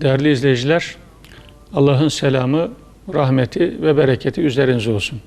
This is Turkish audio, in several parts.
Değerli izleyiciler, Allah'ın selamı, rahmeti ve bereketi üzerinize olsun.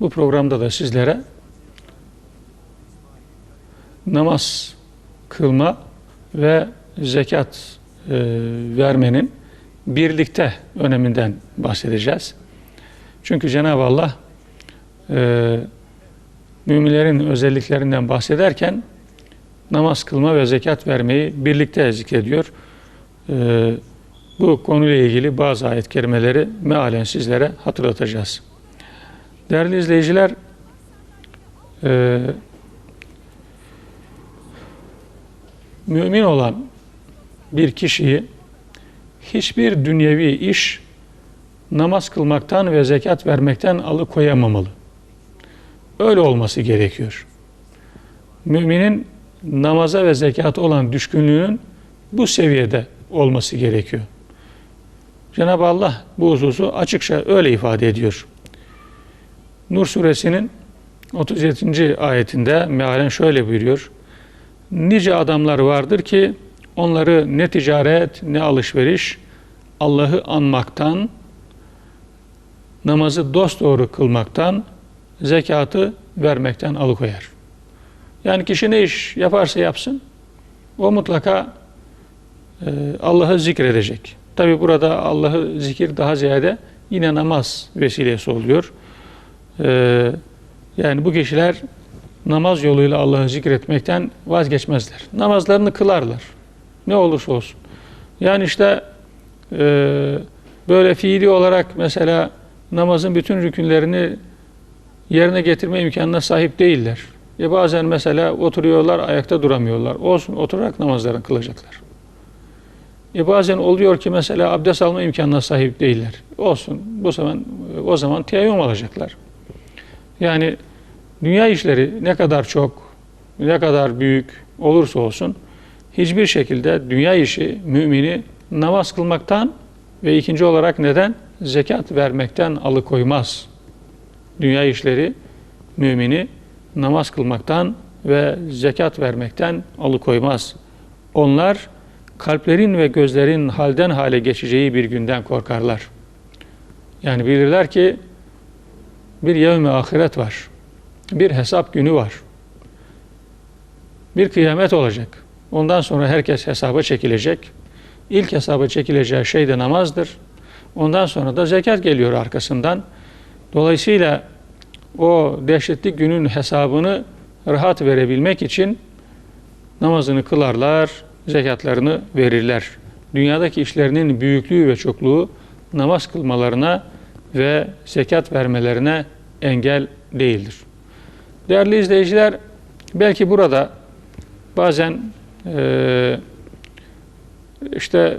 Bu programda da sizlere namaz kılma ve zekat e, vermenin birlikte öneminden bahsedeceğiz. Çünkü Cenab-ı Allah e, müminlerin özelliklerinden bahsederken namaz kılma ve zekat vermeyi birlikte zikrediyor. E, bu konuyla ilgili bazı ayet kerimeleri mealen sizlere hatırlatacağız. Değerli izleyiciler, e, mümin olan bir kişiyi hiçbir dünyevi iş namaz kılmaktan ve zekat vermekten alıkoyamamalı. Öyle olması gerekiyor. Müminin namaza ve zekata olan düşkünlüğünün bu seviyede olması gerekiyor. Cenab-ı Allah bu hususu açıkça öyle ifade ediyor. Nur suresinin 37. ayetinde mealen şöyle buyuruyor. Nice adamlar vardır ki onları ne ticaret ne alışveriş Allah'ı anmaktan, namazı dosdoğru kılmaktan, zekatı vermekten alıkoyar. Yani kişi ne iş yaparsa yapsın, o mutlaka Allah'ı zikredecek. Tabi burada Allah'ı zikir daha ziyade yine namaz vesilesi oluyor. E, yani bu kişiler namaz yoluyla Allah'ı zikretmekten vazgeçmezler. Namazlarını kılarlar. Ne olursa olsun. Yani işte e, böyle fiili olarak mesela namazın bütün rükünlerini yerine getirme imkanına sahip değiller. E bazen mesela oturuyorlar, ayakta duramıyorlar. Olsun, oturarak namazlarını kılacaklar. E bazen oluyor ki mesela abdest alma imkanına sahip değiller. Olsun, bu zaman o zaman teyemmüm alacaklar. Yani dünya işleri ne kadar çok, ne kadar büyük olursa olsun hiçbir şekilde dünya işi mümini namaz kılmaktan ve ikinci olarak neden? Zekat vermekten alıkoymaz. Dünya işleri mümini namaz kılmaktan ve zekat vermekten alıkoymaz. Onlar kalplerin ve gözlerin halden hale geçeceği bir günden korkarlar. Yani bilirler ki bir yevmi ahiret var. Bir hesap günü var. Bir kıyamet olacak. Ondan sonra herkes hesaba çekilecek. İlk hesaba çekileceği şey de namazdır. Ondan sonra da zekat geliyor arkasından. Dolayısıyla o dehşetli günün hesabını rahat verebilmek için namazını kılarlar, zekatlarını verirler. Dünyadaki işlerinin büyüklüğü ve çokluğu namaz kılmalarına ve zekat vermelerine engel değildir. Değerli izleyiciler, belki burada bazen e, işte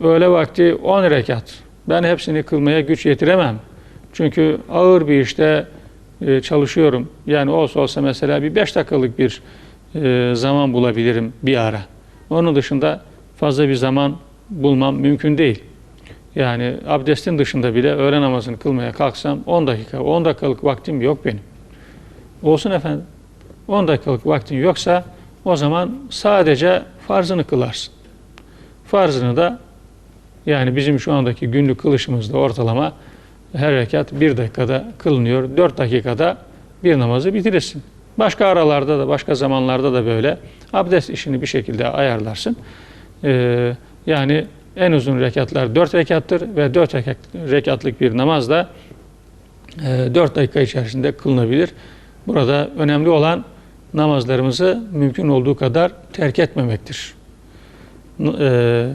öğle vakti 10 rekat, ben hepsini kılmaya güç yetiremem. Çünkü ağır bir işte e, çalışıyorum. Yani olsa olsa mesela bir 5 dakikalık bir e, zaman bulabilirim bir ara. Onun dışında fazla bir zaman bulmam mümkün değil. Yani abdestin dışında bile öğle namazını kılmaya kalksam 10 dakika, 10 dakikalık vaktim yok benim. Olsun efendim. 10 dakikalık vaktin yoksa o zaman sadece farzını kılarsın. Farzını da yani bizim şu andaki günlük kılışımızda ortalama her rekat bir dakikada kılınıyor. Dört dakikada bir namazı bitirirsin. Başka aralarda da başka zamanlarda da böyle abdest işini bir şekilde ayarlarsın. Ee, yani en uzun rekatlar dört rekattır ve dört rekat, rekatlık bir namaz da e, dört dakika içerisinde kılınabilir. Burada önemli olan namazlarımızı mümkün olduğu kadar terk etmemektir. E,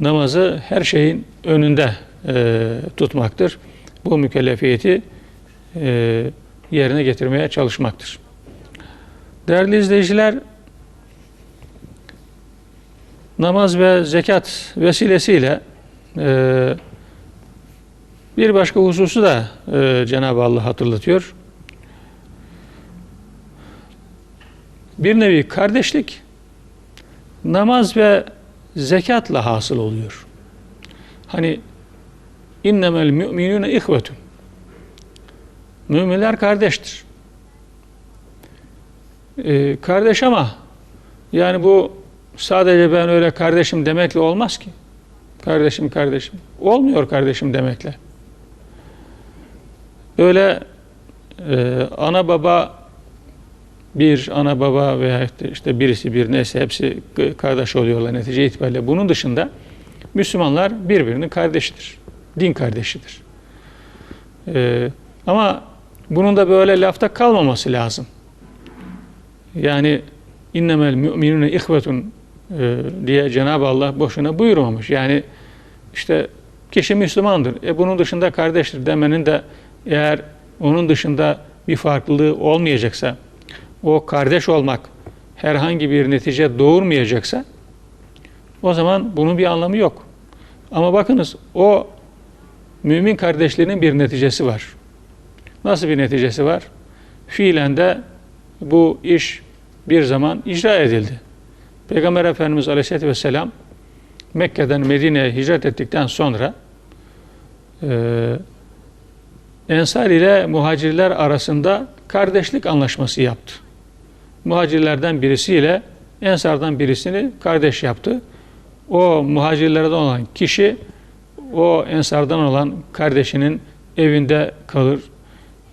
namazı her şeyin önünde e, tutmaktır. Bu mükellefiyeti e, yerine getirmeye çalışmaktır. Değerli izleyiciler, namaz ve zekat vesilesiyle e, bir başka hususu da e, Cenab-ı Allah hatırlatıyor. Bir nevi kardeşlik namaz ve zekatla hasıl oluyor. Hani innemel müminune ihvetun. Müminler kardeştir. Ee, kardeş ama yani bu sadece ben öyle kardeşim demekle olmaz ki. Kardeşim kardeşim. Olmuyor kardeşim demekle. Böyle e, ana baba bir ana baba veya işte birisi bir neyse hepsi kardeş oluyorlar netice itibariyle. Bunun dışında Müslümanlar birbirinin kardeşidir. Din kardeşidir. Ee, ama bunun da böyle lafta kalmaması lazım. Yani innemel müminune ihvetun e, diye Cenab-ı Allah boşuna buyurmamış. Yani işte kişi Müslümandır. E bunun dışında kardeştir demenin de eğer onun dışında bir farklılığı olmayacaksa, o kardeş olmak herhangi bir netice doğurmayacaksa o zaman bunun bir anlamı yok. Ama bakınız o mümin kardeşliğinin bir neticesi var. Nasıl bir neticesi var? Fiilen de bu iş bir zaman icra edildi. Peygamber Efendimiz Aleyhisselatü Vesselam Mekke'den Medine'ye hicret ettikten sonra e, Ensar ile muhacirler arasında kardeşlik anlaşması yaptı. Muhacirlerden birisiyle Ensardan birisini kardeş yaptı. O muhacirlerden olan kişi o Ensardan olan kardeşinin evinde kalır.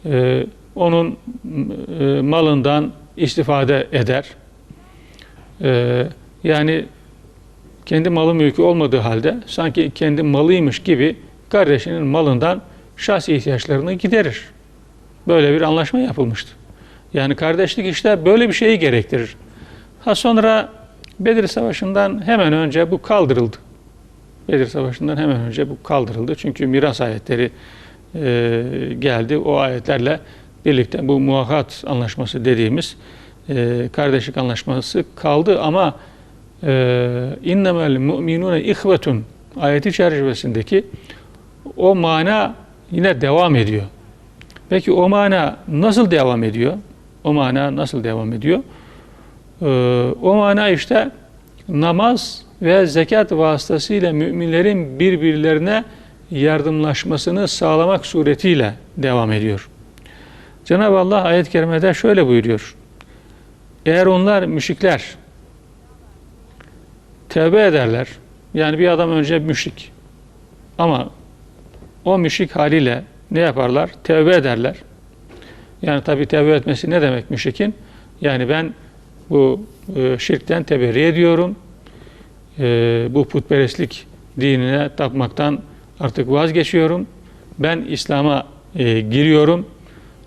Ee, onun e, malından istifade eder. Ee, yani kendi malı mülkü olmadığı halde sanki kendi malıymış gibi kardeşinin malından şahsi ihtiyaçlarını giderir. Böyle bir anlaşma yapılmıştı. Yani kardeşlik işte böyle bir şeyi gerektirir. Ha sonra Bedir Savaşı'ndan hemen önce bu kaldırıldı. Bedir Savaşı'ndan hemen önce bu kaldırıldı. Çünkü miras ayetleri e, geldi. O ayetlerle birlikte bu muhakat anlaşması dediğimiz e, kardeşlik anlaşması kaldı ama e, innemel mu'minune ihvetun ayeti çerçevesindeki o mana yine devam ediyor. Peki o mana nasıl devam ediyor? O mana nasıl devam ediyor? Ee, o mana işte namaz ve zekat vasıtasıyla müminlerin birbirlerine yardımlaşmasını sağlamak suretiyle devam ediyor. Cenab-ı Allah ayet-i kerimede şöyle buyuruyor. Eğer onlar müşrikler tevbe ederler, yani bir adam önce müşrik ama o müşrik haliyle ne yaparlar? Tevbe ederler. Yani tabi tevbe etmesi ne demek müşrikin? Yani ben bu e, şirkten teberri ediyorum. E, bu putperestlik dinine tapmaktan artık vazgeçiyorum. Ben İslam'a e, giriyorum.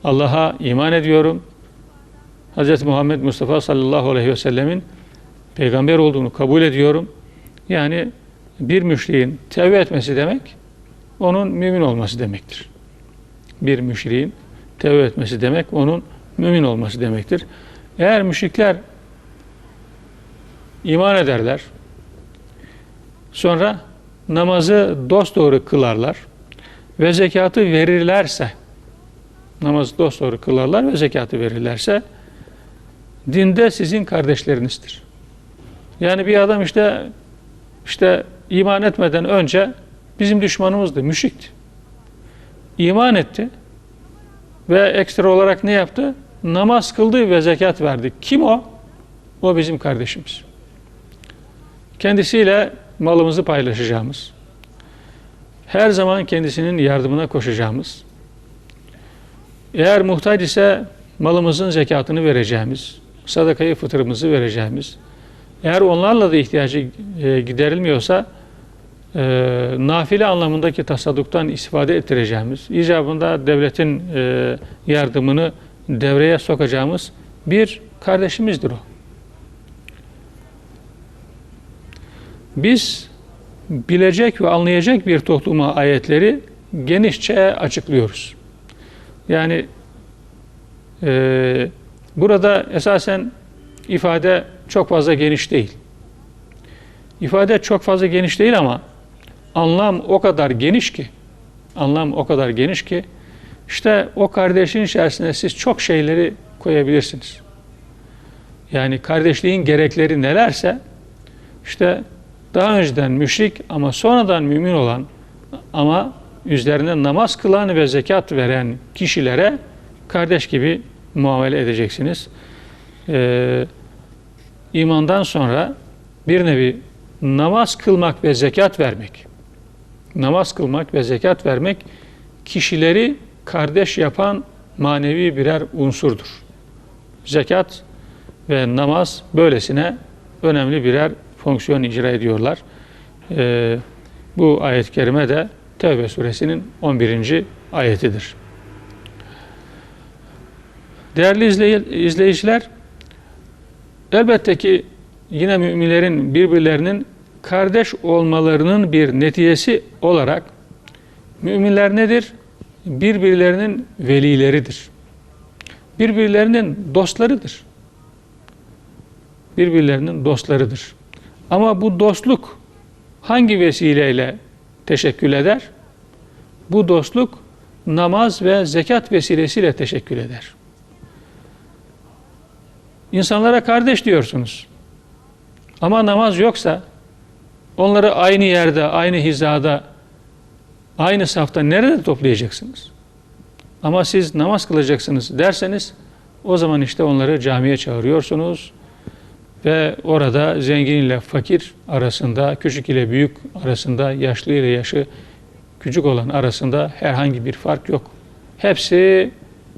Allah'a iman ediyorum. Hz. Muhammed Mustafa sallallahu aleyhi ve sellemin peygamber olduğunu kabul ediyorum. Yani bir müşriğin tevbe etmesi demek onun mümin olması demektir. Bir müşriğin tevbe etmesi demek onun mümin olması demektir. Eğer müşrikler iman ederler, sonra namazı dosdoğru kılarlar ve zekatı verirlerse, namazı dosdoğru kılarlar ve zekatı verirlerse, dinde sizin kardeşlerinizdir. Yani bir adam işte işte iman etmeden önce bizim düşmanımızdı, müşrikti. İman etti ve ekstra olarak ne yaptı? Namaz kıldı ve zekat verdi. Kim o? O bizim kardeşimiz. Kendisiyle malımızı paylaşacağımız, her zaman kendisinin yardımına koşacağımız, eğer muhtaç ise malımızın zekatını vereceğimiz, sadakayı fıtırımızı vereceğimiz, eğer onlarla da ihtiyacı e, giderilmiyorsa e, nafile anlamındaki tasadduktan istifade ettireceğimiz, icabında devletin e, yardımını devreye sokacağımız bir kardeşimizdir o. Biz bilecek ve anlayacak bir topluma ayetleri genişçe açıklıyoruz. Yani e, burada esasen ifade çok fazla geniş değil. İfade çok fazla geniş değil ama anlam o kadar geniş ki anlam o kadar geniş ki işte o kardeşin içerisine siz çok şeyleri koyabilirsiniz. Yani kardeşliğin gerekleri nelerse işte daha önceden müşrik ama sonradan mümin olan ama üzerine namaz kılan ve zekat veren kişilere kardeş gibi muamele edeceksiniz. Ee, imandan sonra bir nevi namaz kılmak ve zekat vermek. Namaz kılmak ve zekat vermek kişileri kardeş yapan manevi birer unsurdur. Zekat ve namaz böylesine önemli birer fonksiyon icra ediyorlar. Ee, bu ayet-i kerime de Tevbe suresinin 11. ayetidir. Değerli izleyiciler, elbette ki yine müminlerin birbirlerinin kardeş olmalarının bir neticesi olarak müminler nedir? Birbirlerinin velileridir. Birbirlerinin dostlarıdır. Birbirlerinin dostlarıdır. Ama bu dostluk hangi vesileyle teşekkül eder? Bu dostluk namaz ve zekat vesilesiyle teşekkül eder. İnsanlara kardeş diyorsunuz. Ama namaz yoksa onları aynı yerde, aynı hizada, aynı safta nerede toplayacaksınız? Ama siz namaz kılacaksınız derseniz o zaman işte onları camiye çağırıyorsunuz ve orada zengin ile fakir arasında, küçük ile büyük arasında, yaşlı ile yaşı küçük olan arasında herhangi bir fark yok. Hepsi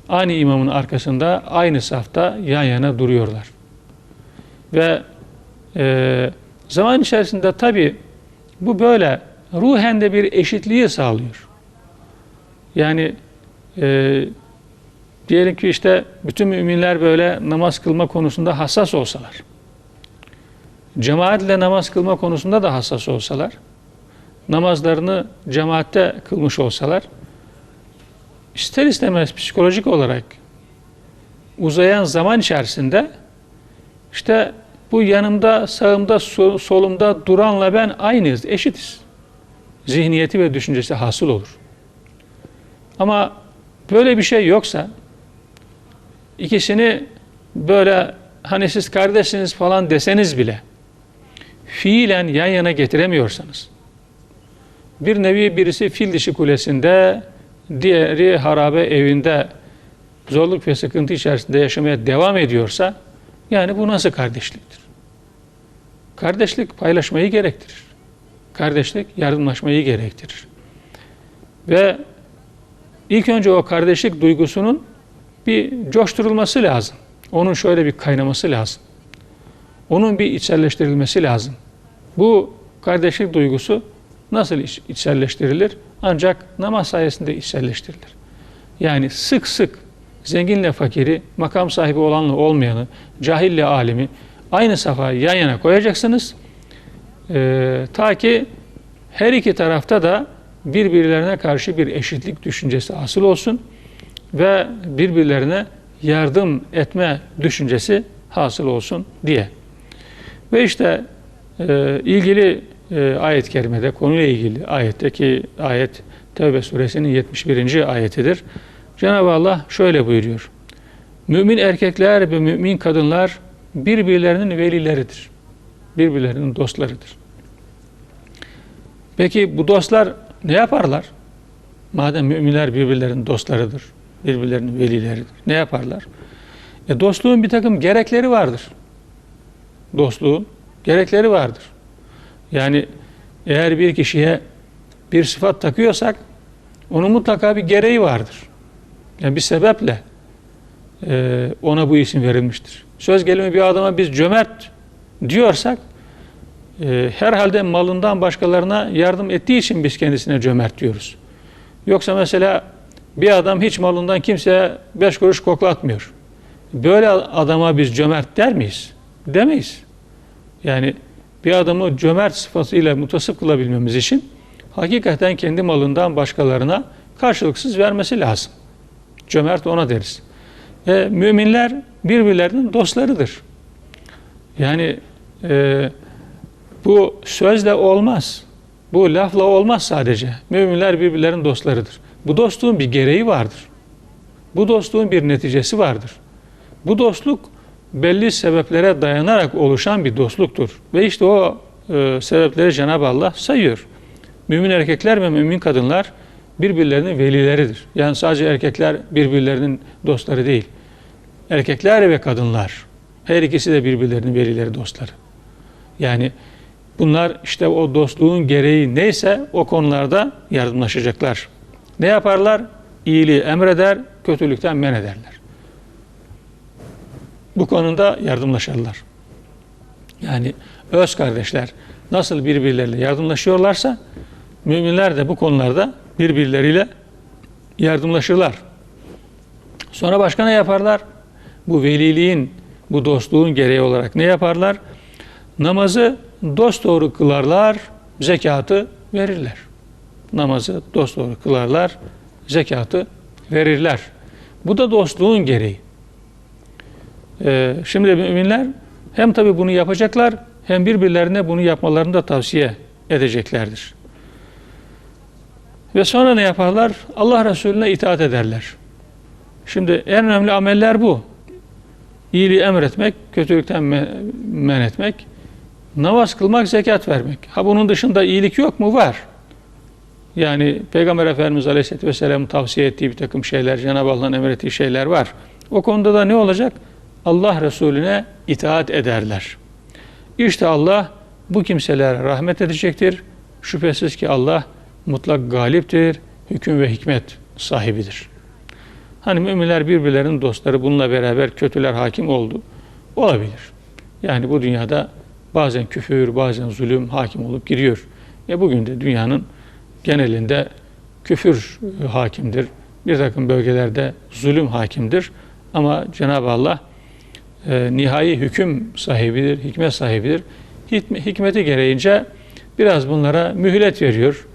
aynı imamın arkasında, aynı safta yan yana duruyorlar. Ve e, zaman içerisinde tabi bu böyle ruhen de bir eşitliği sağlıyor. Yani e, diyelim ki işte bütün müminler böyle namaz kılma konusunda hassas olsalar, cemaatle namaz kılma konusunda da hassas olsalar, namazlarını cemaatte kılmış olsalar, ister istemez psikolojik olarak uzayan zaman içerisinde işte bu yanımda, sağımda, solumda duranla ben aynıyız, eşitiz. Zihniyeti ve düşüncesi hasıl olur. Ama böyle bir şey yoksa ikisini böyle hani siz kardeşsiniz falan deseniz bile fiilen yan yana getiremiyorsanız bir nevi birisi fil dişi kulesinde diğeri harabe evinde zorluk ve sıkıntı içerisinde yaşamaya devam ediyorsa yani bu nasıl kardeşliktir? Kardeşlik paylaşmayı gerektirir. Kardeşlik yardımlaşmayı gerektirir. Ve ilk önce o kardeşlik duygusunun bir coşturulması lazım. Onun şöyle bir kaynaması lazım. Onun bir içselleştirilmesi lazım. Bu kardeşlik duygusu nasıl içselleştirilir? Ancak namaz sayesinde içselleştirilir. Yani sık sık zenginle fakiri, makam sahibi olanla olmayanı, cahille alimi aynı safhaya yan yana koyacaksınız. Ee, ta ki her iki tarafta da birbirlerine karşı bir eşitlik düşüncesi asıl olsun ve birbirlerine yardım etme düşüncesi hasıl olsun diye. Ve işte e, ilgili e, ayet-i kerimede konuyla ilgili ayetteki ayet Tevbe suresinin 71. ayetidir. Cenab-ı Allah şöyle buyuruyor. Mümin erkekler ve mümin kadınlar birbirlerinin velileridir. Birbirlerinin dostlarıdır. Peki bu dostlar ne yaparlar? Madem müminler birbirlerinin dostlarıdır, birbirlerinin velileridir. Ne yaparlar? E dostluğun bir takım gerekleri vardır. Dostluğun gerekleri vardır. Yani eğer bir kişiye bir sıfat takıyorsak onun mutlaka bir gereği vardır. Yani bir sebeple e, ona bu isim verilmiştir. Söz gelimi bir adama biz cömert diyorsak e, herhalde malından başkalarına yardım ettiği için biz kendisine cömert diyoruz. Yoksa mesela bir adam hiç malından kimseye beş kuruş koklatmıyor. Böyle adama biz cömert der miyiz? Demeyiz. Yani bir adamı cömert sıfatıyla mutasip kılabilmemiz için hakikaten kendi malından başkalarına karşılıksız vermesi lazım. Cömert ona deriz. E, müminler birbirlerinin dostlarıdır. Yani e, bu sözle olmaz. Bu lafla olmaz sadece. Müminler birbirlerinin dostlarıdır. Bu dostluğun bir gereği vardır. Bu dostluğun bir neticesi vardır. Bu dostluk belli sebeplere dayanarak oluşan bir dostluktur. Ve işte o e, sebepleri Cenab-ı Allah sayıyor. Mümin erkekler ve mümin kadınlar birbirlerinin velileridir. Yani sadece erkekler birbirlerinin dostları değil. Erkekler ve kadınlar her ikisi de birbirlerinin velileri, dostları. Yani bunlar işte o dostluğun gereği neyse o konularda yardımlaşacaklar. Ne yaparlar? İyiliği emreder, kötülükten men ederler. Bu konuda yardımlaşırlar. Yani öz kardeşler nasıl birbirleriyle yardımlaşıyorlarsa müminler de bu konularda birbirleriyle yardımlaşırlar. Sonra başka ne yaparlar? Bu veliliğin, bu dostluğun gereği olarak ne yaparlar? Namazı dosdoğru kılarlar, zekatı verirler. Namazı dosdoğru kılarlar, zekatı verirler. Bu da dostluğun gereği. Ee, şimdi müminler hem tabi bunu yapacaklar hem birbirlerine bunu yapmalarını da tavsiye edeceklerdir. Ve sonra ne yaparlar? Allah Resulüne itaat ederler. Şimdi en önemli ameller bu. İyiliği emretmek, kötülükten men etmek, namaz kılmak, zekat vermek. Ha bunun dışında iyilik yok mu? Var. Yani Peygamber Efendimiz Aleyhisselatü Vesselam'ın tavsiye ettiği bir takım şeyler, Cenab-ı Allah'ın emrettiği şeyler var. O konuda da ne olacak? Allah Resulüne itaat ederler. İşte Allah bu kimselere rahmet edecektir. Şüphesiz ki Allah mutlak galiptir, hüküm ve hikmet sahibidir. Hani müminler birbirlerinin dostları bununla beraber kötüler hakim oldu. Olabilir. Yani bu dünyada bazen küfür, bazen zulüm hakim olup giriyor. E bugün de dünyanın genelinde küfür hakimdir. Bir takım bölgelerde zulüm hakimdir. Ama Cenab-ı Allah e, nihai hüküm sahibidir, hikmet sahibidir. Hikmeti gereğince biraz bunlara mühlet veriyor.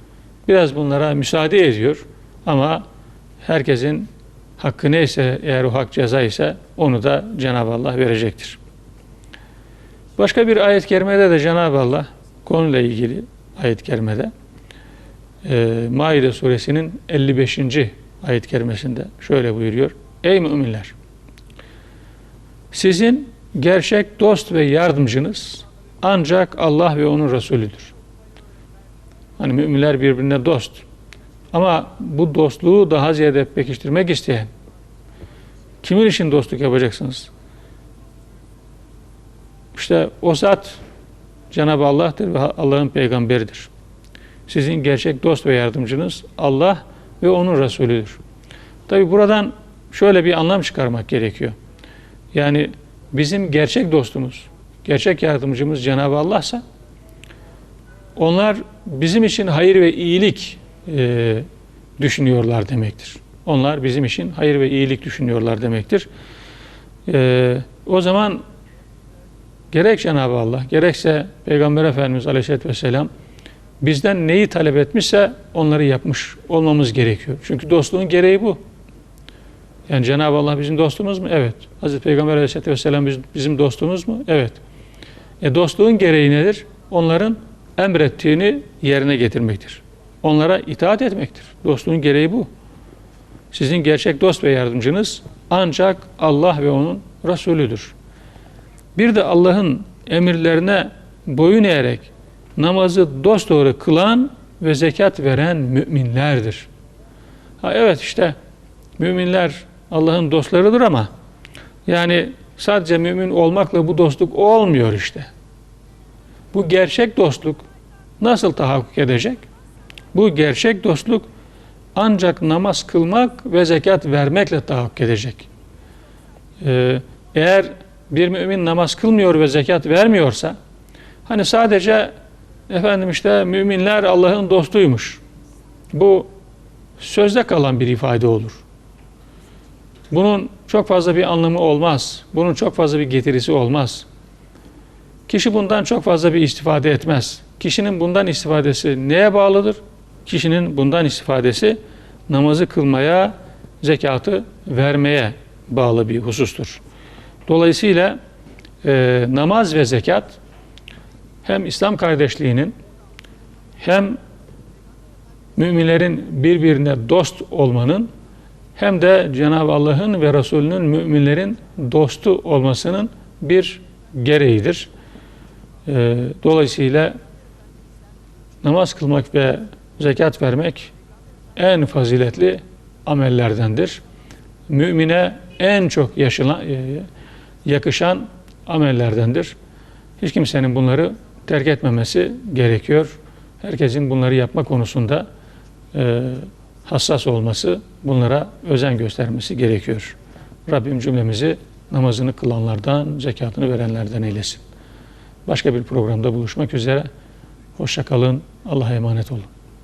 Biraz bunlara müsaade ediyor. Ama herkesin hakkı neyse eğer o hak ceza ise onu da Cenab-ı Allah verecektir. Başka bir ayet-i kerimede de Cenab-ı Allah konuyla ilgili ayet-i kerimede e, Maide suresinin 55. ayet-i kerimesinde şöyle buyuruyor. Ey müminler! Sizin gerçek dost ve yardımcınız ancak Allah ve onun Resulüdür. Hani müminler birbirine dost. Ama bu dostluğu daha ziyade pekiştirmek isteyen kimin için dostluk yapacaksınız? İşte o zat Cenab-ı Allah'tır ve Allah'ın peygamberidir. Sizin gerçek dost ve yardımcınız Allah ve onun Resulüdür. Tabi buradan şöyle bir anlam çıkarmak gerekiyor. Yani bizim gerçek dostumuz, gerçek yardımcımız Cenab-ı Allah'sa onlar bizim için hayır ve iyilik e, düşünüyorlar demektir. Onlar bizim için hayır ve iyilik düşünüyorlar demektir. E, o zaman gerek Cenab-ı Allah gerekse Peygamber Efendimiz Aleyhisselatü Vesselam bizden neyi talep etmişse onları yapmış olmamız gerekiyor. Çünkü dostluğun gereği bu. Yani Cenab-ı Allah bizim dostumuz mu? Evet. Hazreti Peygamber Aleyhisselatü Vesselam bizim dostumuz mu? Evet. E dostluğun gereği nedir? Onların emrettiğini yerine getirmektir. Onlara itaat etmektir. Dostluğun gereği bu. Sizin gerçek dost ve yardımcınız ancak Allah ve onun Resulüdür. Bir de Allah'ın emirlerine boyun eğerek namazı dosdoğru kılan ve zekat veren müminlerdir. Ha evet işte müminler Allah'ın dostlarıdır ama yani sadece mümin olmakla bu dostluk olmuyor işte. Bu gerçek dostluk nasıl tahakkuk edecek? Bu gerçek dostluk ancak namaz kılmak ve zekat vermekle tahakkuk edecek. Ee, eğer bir mümin namaz kılmıyor ve zekat vermiyorsa, hani sadece efendim işte müminler Allah'ın dostuymuş. Bu sözde kalan bir ifade olur. Bunun çok fazla bir anlamı olmaz. Bunun çok fazla bir getirisi olmaz. Kişi bundan çok fazla bir istifade etmez. Kişinin bundan istifadesi neye bağlıdır? Kişinin bundan istifadesi namazı kılmaya, zekatı vermeye bağlı bir husustur. Dolayısıyla e, namaz ve zekat hem İslam kardeşliğinin hem müminlerin birbirine dost olmanın hem de Cenab-ı Allah'ın ve Resulünün müminlerin dostu olmasının bir gereğidir. Ee, dolayısıyla namaz kılmak ve zekat vermek en faziletli amellerdendir. Mümine en çok yaşına, e, yakışan amellerdendir. Hiç kimsenin bunları terk etmemesi gerekiyor. Herkesin bunları yapma konusunda e, hassas olması, bunlara özen göstermesi gerekiyor. Rabbim cümlemizi namazını kılanlardan, zekatını verenlerden eylesin. Başka bir programda buluşmak üzere. Hoşça kalın. Allah'a emanet olun.